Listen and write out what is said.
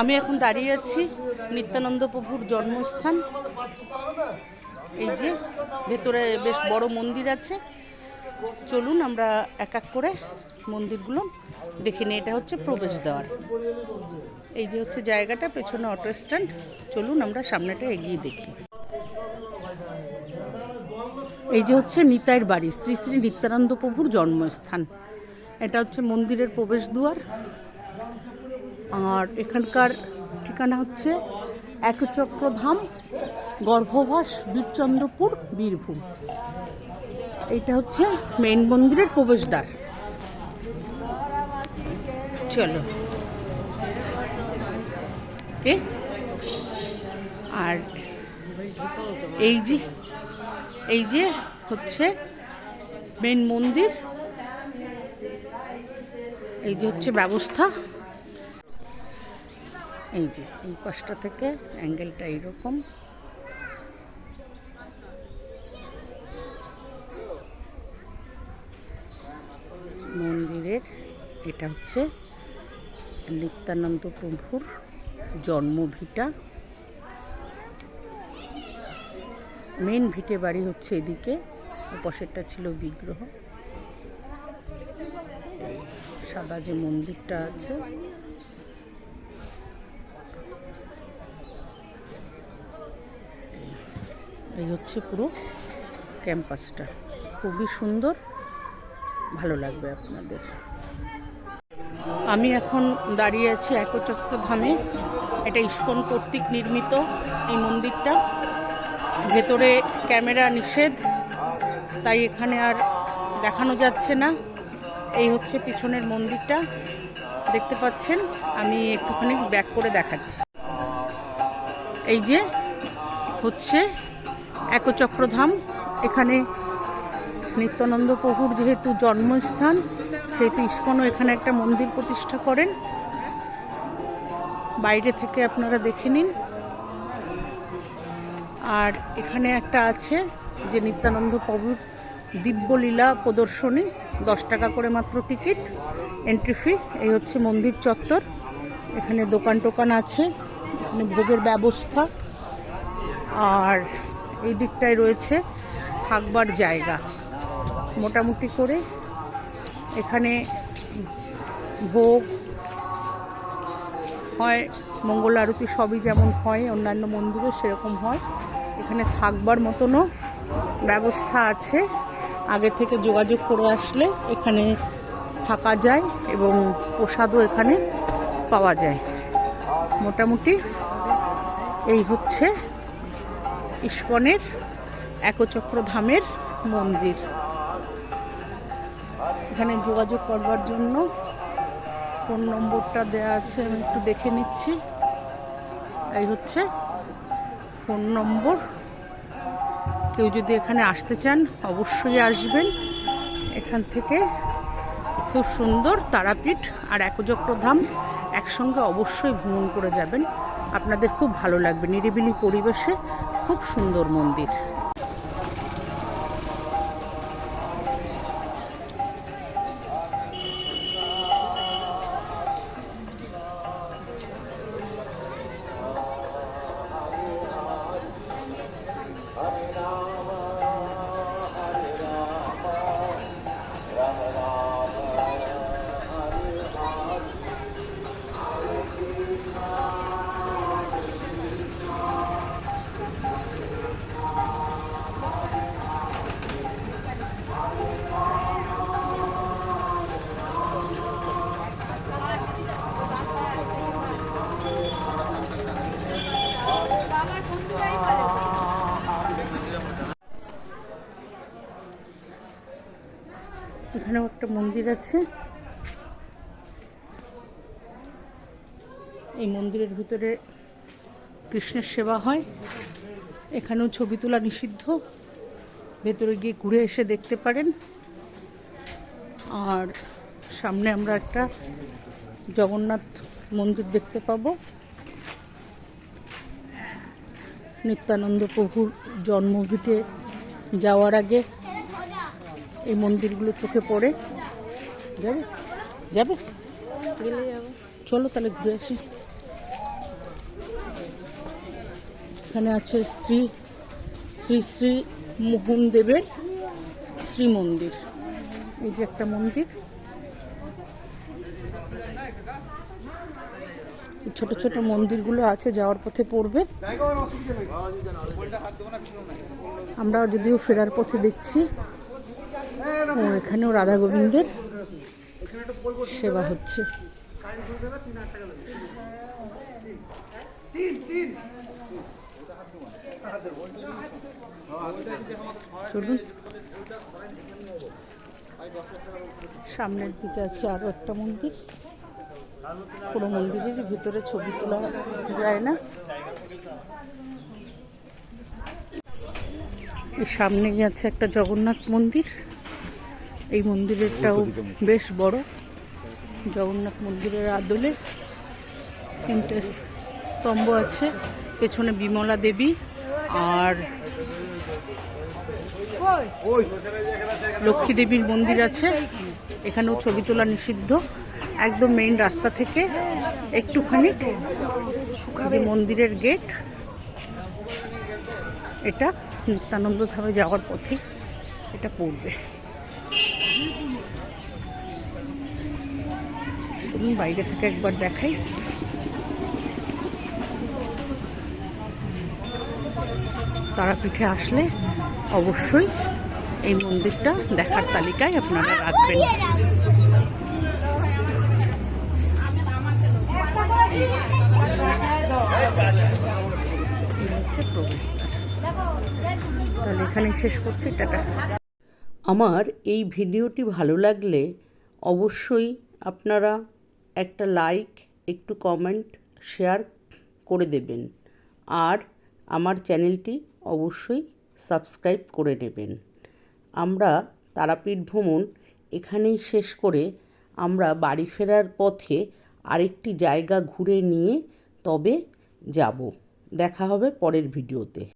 আমি এখন দাঁড়িয়ে আছি নিত্যানন্দ প্রভুর জন্মস্থান। এই যে ভেতরে বেশ বড় মন্দির আছে। চলুন আমরা এক এক করে মন্দিরগুলো দেখে নিই। এটা হচ্ছে প্রবেশদ্বার এই যে হচ্ছে জায়গাটা, পেছনে অটো স্ট্যান্ড চলুন আমরা সামনেটা এগিয়ে দেখি। এই যে হচ্ছে নিতাইয়ের বাড়ি, শ্রী শ্রী নিত্যানন্দ প্রভুর জন্মস্থান। এটা হচ্ছে মন্দিরের প্রবেশদ্বার আর এখানকার ঠিকানা হচ্ছে একচক্রধাম, গর্ভবাস, বীরচন্দ্রপুর, বীরভূম। এটা হচ্ছে মেইন মন্দিরের প্রবেশদ্বার। চলো। কে? আর এই যে এই যে হচ্ছে মেন মন্দির। এই যে হচ্ছে ব্যবস্থা। এই যে, এই পাশটা থেকে অ্যাঙ্গেলটা এইরকম। মন্দিরের, এটা হচ্ছে নিত্যানন্দ প্রভুর জন্মভিটা। মেন ভিটে বাড়ি হচ্ছে এদিকে পাশেরটা ছিল বিগ্রহ। সাদা যে মন্দিরটা আছে। এই হচ্ছে পুরো ক্যাম্পাসটা। খুবই সুন্দর, ভালো লাগবে আপনাদের। আমি এখন দাঁড়িয়ে আছি একচক্র ধামে এটা ইস্কন কর্তৃক নির্মিত এই মন্দিরটা। ভেতরে ক্যামেরা নিষেধ, তাই এখানে আর দেখানো যাচ্ছে না। এই হচ্ছে পিছনের মন্দিরটা। দেখতে পাচ্ছেন? আমি একটুখানি ব্যাক করে দেখাচ্ছি। এই যে হচ্ছে একচক্রধাম। এখানে নিত্যানন্দ প্রভুর যেহেতু জন্মস্থান, সেহেতু ইস্কনও এখানে একটা মন্দির প্রতিষ্ঠা করেন। বাইরে থেকে আপনারা দেখে নিন। আর এখানে একটা আছে যে নিত্যানন্দ প্রভুর দিব্যলীলা প্রদর্শনী, দশ টাকা করে মাত্র টিকিট এন্ট্রি ফি এই হচ্ছে মন্দির চত্বর। এখানে দোকান টোকান আছে, এখানে ভোগের ব্যবস্থা। আর এই দিকটায় রয়েছে থাকবার জায়গা। মোটামুটি করে এখানে ভোগ হয়, মঙ্গল আরতি সবই যেমন হয়, অন্যান্য মন্দিরে সেরকম হয়। এখানে থাকবার মতনও ব্যবস্থা আছে। আগে থেকে যোগাযোগ করে আসলে এখানে থাকা যায় এবং প্রসাদও এখানে পাওয়া যায়। মোটামুটি এই হচ্ছে ইস্কনের একচক্র ধামের মন্দির। এখানে যোগাযোগ করবার জন্য ফোন নম্বরটা দেওয়া আছে, আমি একটু দেখে নিচ্ছি। এই হচ্ছে ফোন নম্বর। কেউ যদি এখানে আসতে চান, অবশ্যই আসবেন। এখান থেকে খুব সুন্দর তারাপীঠ আর একচক্র ধাম একসঙ্গে অবশ্যই ভ্রমণ করে যাবেন। আপনাদের খুব ভালো লাগবে নিরিবিলি পরিবেশে। খুব সুন্দর মন্দির। এখানেও একটা মন্দির আছে। এই মন্দিরের ভিতরে কৃষ্ণের সেবা হয়। এখানেও ছবি তোলা নিষিদ্ধ। ভেতরে গিয়ে ঘুরে এসে দেখতে পারেন। আর সামনে আমরা একটা জগন্নাথ মন্দির দেখতে পাবো। নিত্যানন্দ প্রভুর জন্মভিটে যাওয়ার আগে এই মন্দিরগুলো চোখে পড়ে। যাবে? যাবে? চলো তাহলে ঘুরে আসি। এখানে আছে শ্রী শ্রী শ্রী মোহন দেবের শ্রী মন্দির এই যে একটা মন্দির। ছোট ছোট মন্দিরগুলো আছে, যাওয়ার পথে পড়বে। আমরা যদিও ফেরার পথে দেখছি। এখানেও রাধা গোবিন্দের সেবা হচ্ছে। চলুন। সামনের দিকে আছে আরও একটা মন্দির। পুরো মন্দিরের ভিতরে ছবি তোলা যায় না। সামনেই আছে একটা জগন্নাথ মন্দির। এই মন্দিরেরটাও বেশ বড়। জগন্নাথ মন্দিরের আদলে তিনটে স্তম্ভ আছে পেছনে বিমলা দেবী আর লক্ষ্মী দেবীর মন্দির আছে। এখানেও ছবি তোলা নিষিদ্ধ। একদম মেইন রাস্তা থেকে একটুখানি যে মন্দিরের গেট এটা নিত্যানন্দ ধামে যাওয়ার পথে এটা পড়বে। চলুন বাইরে থেকে একবার দেখাই। তারাপীঠে আসলে অবশ্যই এই মন্দিরটা দেখার তালিকায় আপনারা রাখবেন। তাহলে এখানেই শেষ করছি টাটা আমার এই ভিডিওটি ভালো লাগলে অবশ্যই আপনারা একটা লাইক একটু কমেন্ট শেয়ার করে দেবেন। আর আমার চ্যানেলটি অবশ্যই সাবস্ক্রাইব করে নেবেন। আমরা তারাপীঠ ভ্রমণ এখানেই শেষ করে আমরা বাড়ি ফেরার পথে আরেকটি জায়গা ঘুরে নিয়ে তবে যাব। দেখা হবে পরের ভিডিওতে